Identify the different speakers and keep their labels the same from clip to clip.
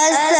Speaker 1: Assalamualaikum.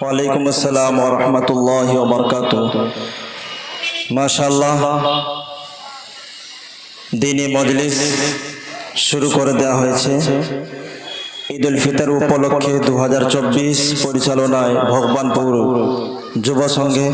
Speaker 2: ওয়ালাইকুম আসসালাম রহমতুল্লাহ বরকাত মাশাল্লাহ দিনী মজলিস শুরু করে দেওয়া হয়েছে। ঈদ উল ফিতর উপলক্ষে দু হাজার চব্বিশ পরিচালনায় ভগবানপুর যুব সংঘে